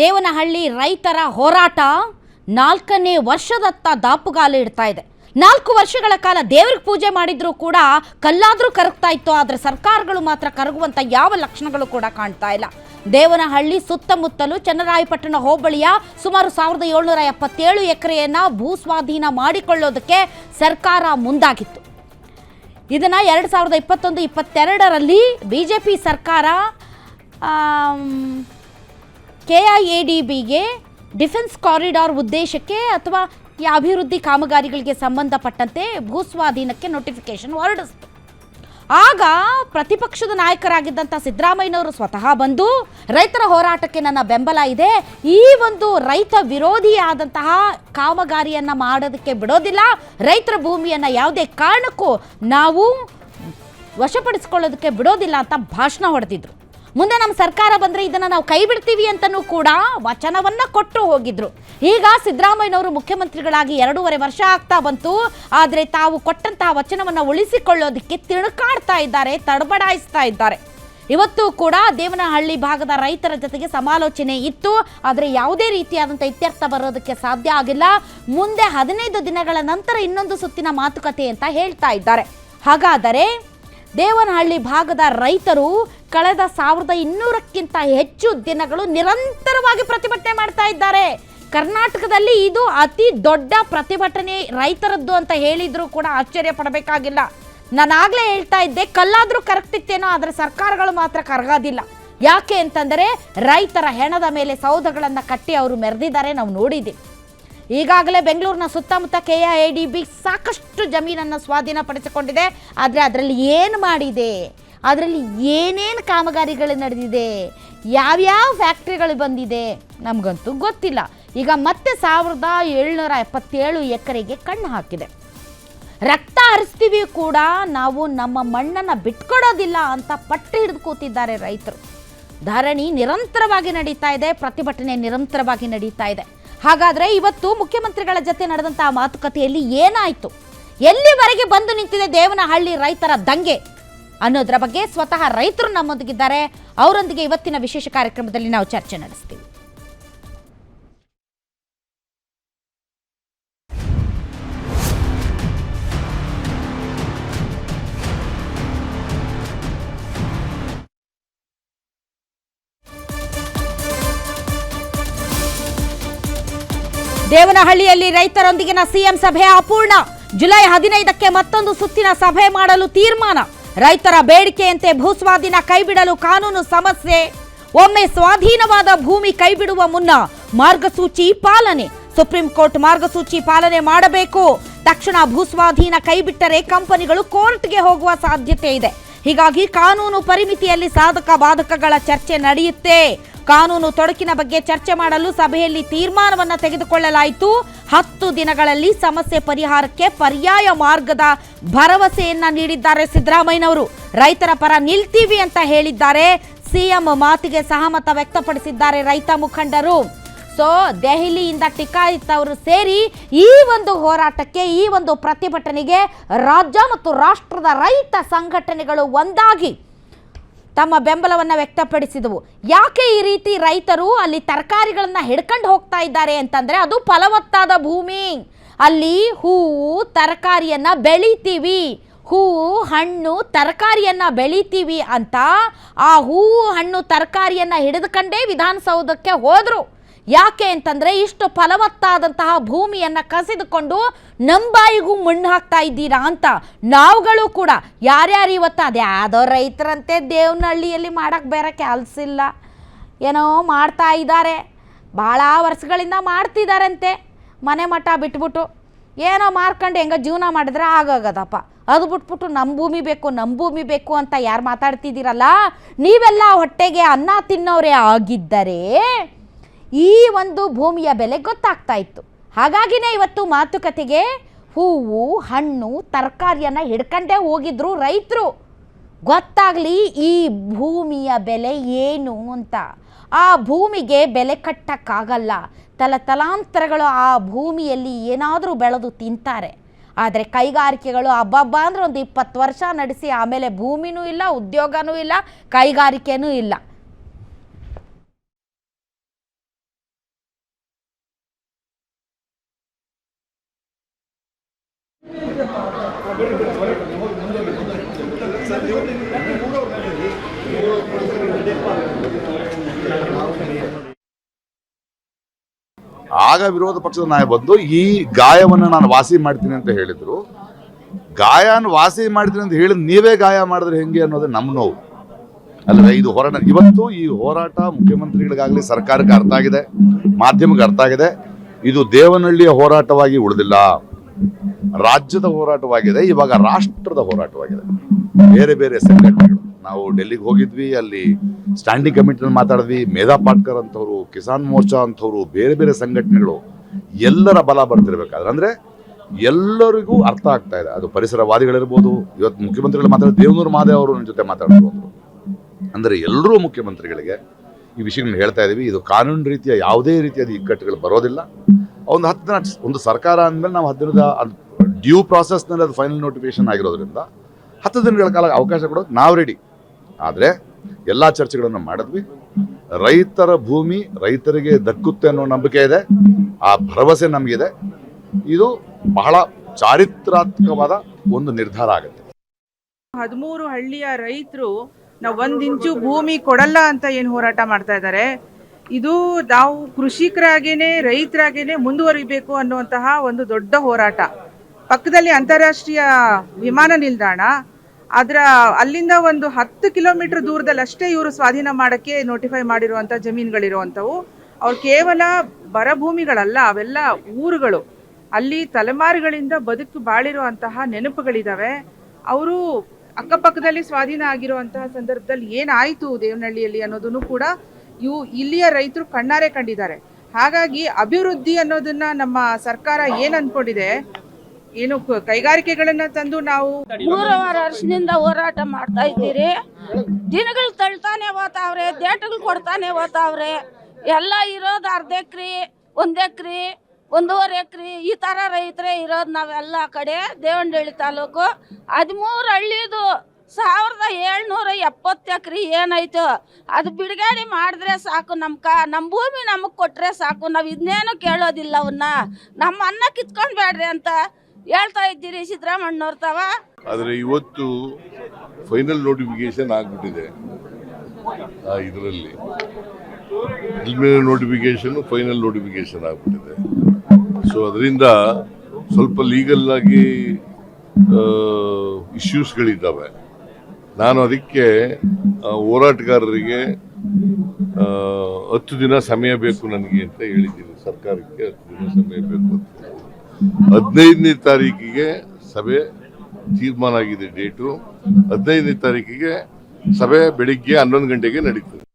ದೇವನಹಳ್ಳಿ ರೈತರ ಹೋರಾಟ ನಾಲ್ಕನೇ ವರ್ಷದತ್ತ ದಾಪುಗಾಲು ಇಡ್ತಾ ಇದೆ. ನಾಲ್ಕು ವರ್ಷಗಳ ಕಾಲ ದೇವ್ರಿಗೆ ಪೂಜೆ ಮಾಡಿದ್ರು ಕೂಡ ಕಲ್ಲಾದರೂ ಕರಗ್ತಾ ಇತ್ತು, ಆದರೆ ಸರ್ಕಾರಗಳು ಮಾತ್ರ ಕರಗುವಂತ ಯಾವ ಲಕ್ಷಣಗಳು ಕೂಡ ಕಾಣ್ತಾ ಇಲ್ಲ. ದೇವನಹಳ್ಳಿ ಸುತ್ತಮುತ್ತಲು ಚನ್ನರಾಯಪಟ್ಟಣ ಹೋಬಳಿಯ ಸುಮಾರು ಸಾವಿರದ ಏಳ್ನೂರ ಎಪ್ಪತ್ತೇಳು ಎಕರೆಯನ್ನ ಭೂಸ್ವಾಧೀನ ಮಾಡಿಕೊಳ್ಳೋದಕ್ಕೆ ಸರ್ಕಾರ ಮುಂದಾಗಿತ್ತು. ಇದನ್ನ ಎರಡು ಸಾವಿರದ ಇಪ್ಪತ್ತೊಂದು, ಇಪ್ಪತ್ತೆರಡರಲ್ಲಿ ಬಿ ಜೆ ಸರ್ಕಾರ ಕೆ ಐ ಎ ಡಿ ಬಿಗೆ ಡಿಫೆನ್ಸ್ ಕಾರಿಡಾರ್ ಉದ್ದೇಶಕ್ಕೆ ಅಥವಾ ಈ ಅಭಿವೃದ್ಧಿ ಕಾಮಗಾರಿಗಳಿಗೆ ಸಂಬಂಧಪಟ್ಟಂತೆ ಭೂಸ್ವಾಧೀನಕ್ಕೆ ನೋಟಿಫಿಕೇಶನ್ ಹೊರಡಿಸ್ತು ಆಗ ಪ್ರತಿಪಕ್ಷದ ನಾಯಕರಾಗಿದ್ದಂಥ ಸಿದ್ದರಾಮಯ್ಯನವರು ಸ್ವತಃ ಬಂದು, ರೈತರ ಹೋರಾಟಕ್ಕೆ ನನ್ನ ಬೆಂಬಲ ಇದೆ, ಈ ಒಂದು ರೈತ ವಿರೋಧಿಯಾದಂತಹ ಕಾಮಗಾರಿಯನ್ನು ಮಾಡೋದಕ್ಕೆ ಬಿಡೋದಿಲ್ಲ, ರೈತರ ಭೂಮಿಯನ್ನು ಯಾವುದೇ ಕಾರಣಕ್ಕೂ ನಾವು ವಶಪಡಿಸ್ಕೊಳ್ಳೋದಕ್ಕೆ ಬಿಡೋದಿಲ್ಲ ಅಂತ ಭಾಷಣ ಹೊಡೆದಿದ್ರು. ಮುಂದೆ ನಮ್ಮ ಸರ್ಕಾರ ಬಂದರೆ ಇದನ್ನು ನಾವು ಕೈ ಬಿಡ್ತೀವಿ ಅಂತಲೂ ಕೂಡ ವಚನವನ್ನು ಕೊಟ್ಟು ಹೋಗಿದ್ರು. ಈಗ ಸಿದ್ದರಾಮಯ್ಯನವರು ಮುಖ್ಯಮಂತ್ರಿಗಳಾಗಿ ಎರಡೂವರೆ ವರ್ಷ ಆಗ್ತಾ ಬಂತು. ಆದರೆ ತಾವು ಕೊಟ್ಟಂತಹ ವಚನವನ್ನು ಉಳಿಸಿಕೊಳ್ಳೋದಕ್ಕೆ ತಿಣುಕಾಡ್ತಾ ಇದ್ದಾರೆ, ತಡಬಡಾಯಿಸ್ತಾ ಇದ್ದಾರೆ. ಇವತ್ತು ಕೂಡ ದೇವನಹಳ್ಳಿ ಭಾಗದ ರೈತರ ಜೊತೆಗೆ ಸಮಾಲೋಚನೆ ಇತ್ತು. ಆದರೆ ಯಾವುದೇ ರೀತಿಯಾದಂಥ ಇತ್ಯರ್ಥ ಬರೋದಕ್ಕೆ ಸಾಧ್ಯ ಆಗಿಲ್ಲ. ಮುಂದೆ ಹದಿನೈದು ದಿನಗಳ ನಂತರ ಇನ್ನೊಂದು ಸುತ್ತಿನ ಮಾತುಕತೆ ಅಂತ ಹೇಳ್ತಾ ಇದ್ದಾರೆ. ಹಾಗಾದರೆ ದೇವನಹಳ್ಳಿ ಭಾಗದ ರೈತರು ಕಳೆದ ಸಾವಿರದ ಇನ್ನೂರಕ್ಕಿಂತ ಹೆಚ್ಚು ದಿನಗಳು ನಿರಂತರವಾಗಿ ಪ್ರತಿಭಟನೆ ಮಾಡ್ತಾ ಇದ್ದಾರೆ. ಕರ್ನಾಟಕದಲ್ಲಿ ಇದು ಅತಿ ದೊಡ್ಡ ಪ್ರತಿಭಟನೆ ರೈತರದ್ದು ಅಂತ ಹೇಳಿದರೂ ಕೂಡ ಆಶ್ಚರ್ಯ ಪಡಬೇಕಾಗಿಲ್ಲ. ನಾನು ಆಗ್ಲೇ ಹೇಳ್ತಾ ಇದ್ದೆ, ಕಲ್ಲಾದರೂ ಕರಗ್ತಿತ್ತೇನೋ, ಆದರೆ ಸರ್ಕಾರಗಳು ಮಾತ್ರ ಕರಗೋದಿಲ್ಲ. ಯಾಕೆ ಅಂತಂದರೆ ರೈತರ ಹೆಣದ ಮೇಲೆ ಸೌಧಗಳನ್ನು ಕಟ್ಟಿ ಅವರು ಮೆರೆದಿದ್ದಾರೆ ನಾವು ನೋಡಿದ್ದೀವಿ ಈಗಾಗಲೇ ಬೆಂಗಳೂರಿನ ಸುತ್ತಮುತ್ತ ಕೆ ಐ ಡಿ ಬಿ ಸಾಕಷ್ಟು ಜಮೀನನ್ನು ಸ್ವಾಧೀನಪಡಿಸಿಕೊಂಡಿದೆ. ಆದರೆ ಅದರಲ್ಲಿ ಏನು ಮಾಡಿದೆ? ಅದರಲ್ಲಿ ಏನೇನು ಕಾಮಗಾರಿಗಳು ನಡೆದಿದೆ, ಯಾವ್ಯಾವ ಫ್ಯಾಕ್ಟ್ರಿಗಳು ಬಂದಿದೆ ನಮಗಂತೂ ಗೊತ್ತಿಲ್ಲ. ಈಗ ಮತ್ತೆ ಸಾವಿರದ ಏಳ್ನೂರ ಎಪ್ಪತ್ತೇಳು ಎಕರೆಗೆ ಕಣ್ಣು ಹಾಕಿದೆ. ರಕ್ತ ಹರಿಸ್ತೀವಿ ಕೂಡ ನಾವು ನಮ್ಮ ಮಣ್ಣನ್ನು ಬಿಟ್ಕೊಡೋದಿಲ್ಲ ಅಂತ ಪಟ್ಟು ಹಿಡಿದು ಕೂತಿದ್ದಾರೆ ರೈತರು. ಧರಣಿ ನಿರಂತರವಾಗಿ ನಡೀತಾ ಇದೆ, ಪ್ರತಿಭಟನೆ ನಿರಂತರವಾಗಿ ನಡೀತಾ ಇದೆ. ಹಾಗಾದರೆ ಇವತ್ತು ಮುಖ್ಯಮಂತ್ರಿಗಳ ಜೊತೆ ನಡೆದಂತಹ ಮಾತುಕತೆಯಲ್ಲಿ ಏನಾಯಿತು? ಎಲ್ಲಿವರೆಗೆ ಬಂದು ನಿಂತಿದೆ ದೇವನಹಳ್ಳಿ ರೈತರ ದಂಗೆ? ಅನ್ನೋದರ ಬಗ್ಗೆ ಸ್ವತಃ ರೈತರು ನಮ್ಮೊಂದಿಗಿದ್ದಾರೆ. ಅವರೊಂದಿಗೆ ಇವತ್ತಿನ ವಿಶೇಷ ಕಾರ್ಯಕ್ರಮದಲ್ಲಿ ನಾವು ಚರ್ಚೆ ನಡೆಸ್ತೀವಿ. ದೇವನಹಳ್ಳಿಯಲ್ಲಿ ರೈತರೊಂದಿಗಿನ ಸಿಎಂ ಸಭೆ ಅಪೂರ್ಣ. ಜುಲೈ ಹದಿನೈದಕ್ಕೆ ಮತ್ತೊಂದು ಸುತ್ತಿನ ಸಭೆ ಮಾಡಲು ತೀರ್ಮಾನ. ರೈತರ ಬೇಡಿಕೆಯಂತೆ ಭೂಸ್ವಾಧೀನ ಕೈಬಿಡಲು ಕಾನೂನು ಸಮಸ್ಯೆ. ಒಮ್ಮೆ ಸ್ವಾಧೀನವಾದ ಭೂಮಿ ಕೈಬಿಡುವ ಮುನ್ನ ಮಾರ್ಗಸೂಚಿ ಪಾಲನೆ. ಸುಪ್ರೀಂ ಕೋರ್ಟ್ ಮಾರ್ಗಸೂಚಿ ಪಾಲನೆ ಮಾಡಬೇಕು. ತಕ್ಷಣ ಭೂಸ್ವಾಧೀನ ಕೈಬಿಟ್ಟರೆ ಕಂಪನಿಗಳು ಕೋರ್ಟ್ಗೆ ಹೋಗುವ ಸಾಧ್ಯತೆ ಇದೆ. ಹೀಗಾಗಿ ಕಾನೂನು ಪರಿಮಿತಿಯಲ್ಲಿ ಸಾಧಕ ಬಾಧಕಗಳ ಚರ್ಚೆ ನಡೆಯುತ್ತೆ. ಕಾನೂನು ತೊಡಕಿನ ಬಗ್ಗೆ ಚರ್ಚೆ ಮಾಡಲು ಸಭೆಯಲ್ಲಿ ತೀರ್ಮಾನವನ್ನು ತೆಗೆದುಕೊಳ್ಳಲಾಯಿತು. ಹತ್ತು ದಿನಗಳಲ್ಲಿ ಸಮಸ್ಯೆ ಪರಿಹಾರಕ್ಕೆ ಪರ್ಯಾಯ ಮಾರ್ಗದ ಭರವಸೆಯನ್ನ ನೀಡಿದ್ದಾರೆ ಸಿದ್ದರಾಮಯ್ಯನವರು. ರೈತರ ಪರ ನಿಲ್ತೀವಿ ಅಂತ ಹೇಳಿದ್ದಾರೆ. ಸಿಎಂ ಮಾತಿಗೆ ಸಹಮತ ವ್ಯಕ್ತಪಡಿಸಿದ್ದಾರೆ ರೈತ ಮುಖಂಡರು. ಸೊ ದೆಹಲಿಯಿಂದ ಟಿಕಾಯಿತ್ ಅವರು ಸೇರಿ ಈ ಒಂದು ಹೋರಾಟಕ್ಕೆ, ಈ ಒಂದು ಪ್ರತಿಭಟನೆಗೆ ರಾಜ್ಯ ಮತ್ತು ರಾಷ್ಟ್ರದ ರೈತ ಸಂಘಟನೆಗಳು ಒಂದಾಗಿ ತಮ್ಮ ಬೆಂಬಲವನ್ನು ವ್ಯಕ್ತಪಡಿಸಿದವು. ಯಾಕೆ ಈ ರೀತಿ ರೈತರು ಅಲ್ಲಿ ತರಕಾರಿಗಳನ್ನು ಹಿಡ್ಕೊಂಡು ಹೋಗ್ತಾ ಇದ್ದಾರೆ ಅಂತಂದ್ರೆ ಅದು ಫಲವತ್ತಾದ ಭೂಮಿ. ಅಲ್ಲಿ ಹೂವು ತರಕಾರಿಯನ್ನು ಬೆಳಿತೀವಿ. ಹೂವು, ಹಣ್ಣು ತರಕಾರಿಯನ್ನು ಬೆಳಿತೀವಿ ಅಂತ ಆ ಹೂವು, ಹಣ್ಣು ತರಕಾರಿಯನ್ನು ಹಿಡಿದುಕೊಂಡೇ ವಿಧಾನಸೌಧಕ್ಕೆ ಹೋದ್ರು. ಯಾಕೆ ಅಂತಂದ್ರೆ ಇಷ್ಟು ಫಲವತ್ತಾದಂತಹ ಭೂಮಿಯನ್ನ ಕಸಿದುಕೊಂಡು ನಮ್ಮ ಬಾಯಿಗೂ ಮಣ್ಣು ಹಾಕ್ತಾ ಇದ್ದೀರಾ ಅಂತ ನಾವುಗಳು ಕೂಡ. ಯಾರ್ಯಾರು ಇವತ್ತು ಅದು ಯಾವುದೋ ರೈತರಂತೆ ದೇವನಹಳ್ಳಿಯಲ್ಲಿ ಮಾಡಕ್ಕೆ ಬೇರೆ ಕೆಲಸ ಇಲ್ಲ. ಏನೋ ಮಾಡ್ತಾ ಇದ್ದಾರೆ. ಭಾಳ ವರ್ಷಗಳಿಂದ ಮಾಡ್ತಿದ್ದಾರಂತೆ ಮನೆ ಮಠ ಬಿಟ್ಬಿಟ್ಟು. ಏನೋ ಮಾರ್ಕೊಂಡು ಹೆಂಗೋ ಜೀವನ ಮಾಡಿದ್ರೆ ಆಗೋಗದಪ್ಪ. ಅದು ಬಿಟ್ಬಿಟ್ಟು ನಮ್ಮ ಭೂಮಿ ಬೇಕು ನಮ್ಮ ಭೂಮಿ ಬೇಕು ಅಂತ ಯಾರು ಮಾತಾಡ್ತಿದ್ದೀರಲ್ಲ? ನೀವೆಲ್ಲ ಹೊಟ್ಟೆಗೆ ಅನ್ನ ತಿನ್ನೋರೇ ಆಗಿದ್ದರೆ ಈ ಒಂದು ಭೂಮಿಯ ಬೆಲೆ ಗೊತ್ತಾಗ್ತಾ ಇತ್ತು. ಹಾಗಾಗಿನೇ ಇವತ್ತು ಮಾತುಕತೆಗೆ ಹೂವು, ಹಣ್ಣು, ತರಕಾರಿಯನ್ನು ಹಿಡ್ಕಂಡೇ ಹೋಗಿದ್ರು ರೈತರು. ಗೊತ್ತಾಗಲಿ ಈ ಭೂಮಿಯ ಬೆಲೆ ಏನು ಅಂತ. ಆ ಭೂಮಿಗೆ ಬೆಲೆ ಕಟ್ಟಕ್ಕಾಗಲ್ಲ. ತಲ ತಲಾಂತರಗಳು ಆ ಭೂಮಿಯಲ್ಲಿ ಏನಾದರೂ ಬೆಳೆದು ತಿಂತಾರೆ. ಆದರೆ ಕೈಗಾರಿಕೆಗಳು ಹಬ್ಬಬ್ಬ ಅಂದರೆ ಒಂದು ಇಪ್ಪತ್ತು ವರ್ಷ ನಡೆಸಿ ಆಮೇಲೆ ಭೂಮಿನೂ ಇಲ್ಲ, ಉದ್ಯೋಗನೂ ಇಲ್ಲ, ಕೈಗಾರಿಕೆನೂ ಇಲ್ಲ. ಆಗ ವಿರೋಧ ಪಕ್ಷದ ನಾಯ ಬಂದು, ಈ ಗಾಯವನ್ನು ನಾನು ವಾಸಿ ಮಾಡ್ತೀನಿ ಅಂತ ಹೇಳಿದ್ರು. ಗಾಯನ ವಾಸಿ ಮಾಡ್ತೀನಿ ಅಂತ ಹೇಳಿದ್ ನೀವೇ ಗಾಯ ಮಾಡಿದ್ರೆ ಹೆಂಗೆ ಅನ್ನೋದು ನಮ್ಮ ನೋವು. ಅಲ್ವೇ ಇದು ಹೋರಾಟ, ಇವತ್ತು ಈ ಹೋರಾಟ ಮುಖ್ಯಮಂತ್ರಿಗಳಿಗಾಗಲಿ ಸರ್ಕಾರಕ್ಕೆ ಅರ್ಥ ಆಗಿದೆ, ಮಾಧ್ಯಮಕ್ಕೆ ಅರ್ಥ ಆಗಿದೆ. ಇದು ದೇವನಹಳ್ಳಿಯ ಹೋರಾಟವಾಗಿ ಉಳಿದಿಲ್ಲ. ರಾಜ್ಯದ ಹೋರಾಟವಾಗಿದೆ, ಇವಾಗ ರಾಷ್ಟ್ರದ ಹೋರಾಟವಾಗಿದೆ. ಬೇರೆ ಬೇರೆ ಸಂಘಟನೆಗಳು. ನಾವು ಡೆಲ್ಲಿಗೆ ಹೋಗಿದ್ವಿ, ಅಲ್ಲಿ ಸ್ಟ್ಯಾಂಡಿಂಗ್ ಕಮಿಟಿನಲ್ಲಿ ಮಾತಾಡಿದ್ವಿ, ಮೇಧಾ ಪಾಟ್ಕರ್ ಅಂತವ್ರು ಕಿಸಾನ್ ಮೋರ್ಚಾ ಅಂತವ್ರು ಬೇರೆ ಬೇರೆ ಸಂಘಟನೆಗಳು, ಎಲ್ಲರ ಬಲ ಬರ್ತಿರ್ಬೇಕಾದ್ರೆ ಅಂದ್ರೆ ಎಲ್ಲರಿಗೂ ಅರ್ಥ ಆಗ್ತಾ ಇದೆ. ಅದು ಪರಿಸರವಾದಿಗಳಿರ್ಬೋದು, ಇವತ್ತು ಮುಖ್ಯಮಂತ್ರಿಗಳು ಮಾತಾಡಿದ ದೇವನೂರು ಮಾದೇವ್ ಅವರು ನನ್ನ ಜೊತೆ ಮಾತಾಡಿದ್ರು ಅಂದರೆ. ಅಂದ್ರೆ ಎಲ್ಲರೂ ಮುಖ್ಯಮಂತ್ರಿಗಳಿಗೆ ಈ ವಿಷಯಗಳನ್ನ ಹೇಳ್ತಾ ಇದ್ದೀವಿ ಇದು ಕಾನೂನು ರೀತಿಯ ಯಾವುದೇ ರೀತಿಯಾದ ಇಕ್ಕಟ್ಟುಗಳು ಬರೋದಿಲ್ಲ. ಒಂದು ಹತ್ತು ದಿನ ಒಂದು ಸರ್ಕಾರ ಅಂದಮೇಲೆ ನಾವು ಹತ್ತು ದಿನದ ಡ್ಯೂ ಪ್ರಾಸೆಸ್ನಲ್ಲಿ ಅದು ಫೈನಲ್ ನೋಟಿಫಿಕೇಶನ್ ಆಗಿರೋದ್ರಿಂದ ಹತ್ತು ದಿನಗಳ ಕಾಲ ಅವಕಾಶ ಕೊಡೋದು ನಾವು ರೆಡಿ ಆದರೆ ಎಲ್ಲ ಚರ್ಚೆಗಳನ್ನು ಮಾಡಿದ್ವಿ. ರೈತರ ಭೂಮಿ ರೈತರಿಗೆ ದಕ್ಕುತ್ತೆ ಅನ್ನೋ ನಂಬಿಕೆ ಇದೆ. ಆ ಭರವಸೆ ನಮಗಿದೆ. ಇದು ಬಹಳ ಚಾರಿತ್ರಾತ್ಮಕವಾದ ಒಂದು ನಿರ್ಧಾರ ಆಗುತ್ತೆ. ಹದಿಮೂರು ಹಳ್ಳಿಯ ರೈತರು ನಾವು ಒಂದ್ ಇಂಚು ಭೂಮಿ ಕೊಡಲ್ಲ ಅಂತ ಏನು ಹೋರಾಟ ಮಾಡ್ತಾ ಇದ್ದಾರೆ ಇದು ನಾವು ಕೃಷಿಕರಾಗೇನೆ, ರೈತರಾಗೇನೆ ಮುಂದುವರಿಬೇಕು ಅನ್ನುವಂತಹ ಒಂದು ದೊಡ್ಡ ಹೋರಾಟ. ಪಕ್ಕದಲ್ಲಿ ಅಂತಾರಾಷ್ಟ್ರೀಯ ವಿಮಾನ ನಿಲ್ದಾಣ ಅದರ ಅಲ್ಲಿಂದ ಒಂದು ಹತ್ತು ಕಿಲೋಮೀಟರ್ ದೂರದಲ್ಲಿ ಅಷ್ಟೇ ಇವರು ಸ್ವಾಧೀನ ಮಾಡೋಕ್ಕೆ ನೋಟಿಫೈ ಮಾಡಿರುವಂಥ ಜಮೀನುಗಳಿರುವಂಥವು. ಅವ್ರು ಕೇವಲ ಬರಭೂಮಿಗಳಲ್ಲ, ಅವೆಲ್ಲ ಊರುಗಳು. ಅಲ್ಲಿ ತಲೆಮಾರುಗಳಿಂದ ಬದುಕು ಬಾಳಿರುವಂತಹ ನೆನಪುಗಳಿದ್ದಾವೆ ಅವರು ಅಕ್ಕಪಕ್ಕದಲ್ಲಿ ಸ್ವಾಧೀನ ಆಗಿರುವಂತಹ ಸಂದರ್ಭದಲ್ಲಿ ಏನಾಯಿತು ದೇವನಹಳ್ಳಿಯಲ್ಲಿ ಅನ್ನೋದನ್ನು ಕೂಡ ಇವು ಇಲ್ಲಿಯ ರೈತರು ಕಣ್ಣಾರೆ ಕಂಡಿದ್ದಾರೆ. ಹಾಗಾಗಿ ಅಭಿವೃದ್ಧಿ ಅನ್ನೋದನ್ನ ನಮ್ಮ ಸರ್ಕಾರ ಏನ್ ಅನ್ಕೊಂಡಿದೆ, ಏನು ಕೈಗಾರಿಕೆಗಳನ್ನ ತಂದು ನಾವು ಮೂರುವರೆ ವರ್ಷದಿಂದ ಹೋರಾಟ ಮಾಡ್ತಾ ಇದ್ದೀರಿ. ದಿನಗಳು ತಳ್ತಾನೆ ಹೋತಾವ್ರೆ, ಡೇಟ್ಗಳು ಕೊಡ್ತಾನೆ ಹೋತಾವ್ರೆ. ಎಲ್ಲ ಇರೋದು ಅರ್ಧ ಎಕ್ರಿ, ಒಂದ್ ಎಕ್ರೆ, ಒಂದೂವರೆ ಎಕ್ರಿ, ಈ ಥರ ರೈತರೇ ಇರೋದು ನಾವೆಲ್ಲ ಕಡೆ ದೇವನಹಳ್ಳಿ ತಾಲೂಕು. ಹದಿಮೂರು ಹಳ್ಳಿದು ಸಾವಿರದ ಏಳ್ನೂರ ಎಪ್ಪತ್ತು ಏನಾಯ್ತು ಅದು ಬಿಡುಗಡೆ ಮಾಡಿದ್ರೆ ಸಾಕು ನಮ್ಮ ಕ ನಮ್ಮ ಭೂಮಿ ನಮಗೆ ಕೊಟ್ಟರೆ ಸಾಕು, ನಾವು ಇದನ್ನೇನು ಕೇಳೋದಿಲ್ಲ ಅವನ್ನ ನಮ್ಮ ಅನ್ನ ಕಿತ್ಕೊಂಡ್ಬೇಡ್ರಿ ಅಂತ ಹೇಳ್ತಾ ಇದ್ದೀರಿ ಸಿದ್ದರಾಮಣ್ಣವ್ರ ತವ. ಆದರೆ ಇವತ್ತು ಫೈನಲ್ ನೋಟಿಫಿಕೇಶನ್ ಆಗಿಬಿಟ್ಟಿದೆ. ಇದರಲ್ಲಿ. ಪ್ರಿಲಿಮಿನರಿ ನೋಟಿಫಿಕೇಶನ್ ಫೈನಲ್ ನೋಟಿಫಿಕೇಶನ್ ಆಗಿಬಿಟ್ಟಿದೆ. ಸೊ ಅದರಿಂದ ಸ್ವಲ್ಪ ಲೀಗಲ್ ಆಗಿ ಇಶ್ಯೂಸ್ಗಳಿದ್ದಾವೆ ನಾನು ಅದಕ್ಕೆ ಹೋರಾಟಗಾರರಿಗೆ ಹತ್ತು ದಿನ ಸಮಯ ಬೇಕು ನನಗೆ ಅಂತ ಹೇಳಿದ್ದೀನಿ. ಸರ್ಕಾರಕ್ಕೆ ಹತ್ತು ದಿನ ಸಮಯ ಬೇಕು ಅಂತ ಹದಿನೈದನೇ ತಾರೀಕಿಗೆ ಸಭೆ ತೀರ್ಮಾನ ಆಗಿದೆ ಡೇಟು. ಹದಿನೈದನೇ ತಾರೀಕಿಗೆ ಸಭೆ ಬೆಳಿಗ್ಗೆ ಹನ್ನೊಂದು ಗಂಟೆಗೆ ನಡೀತದೆ.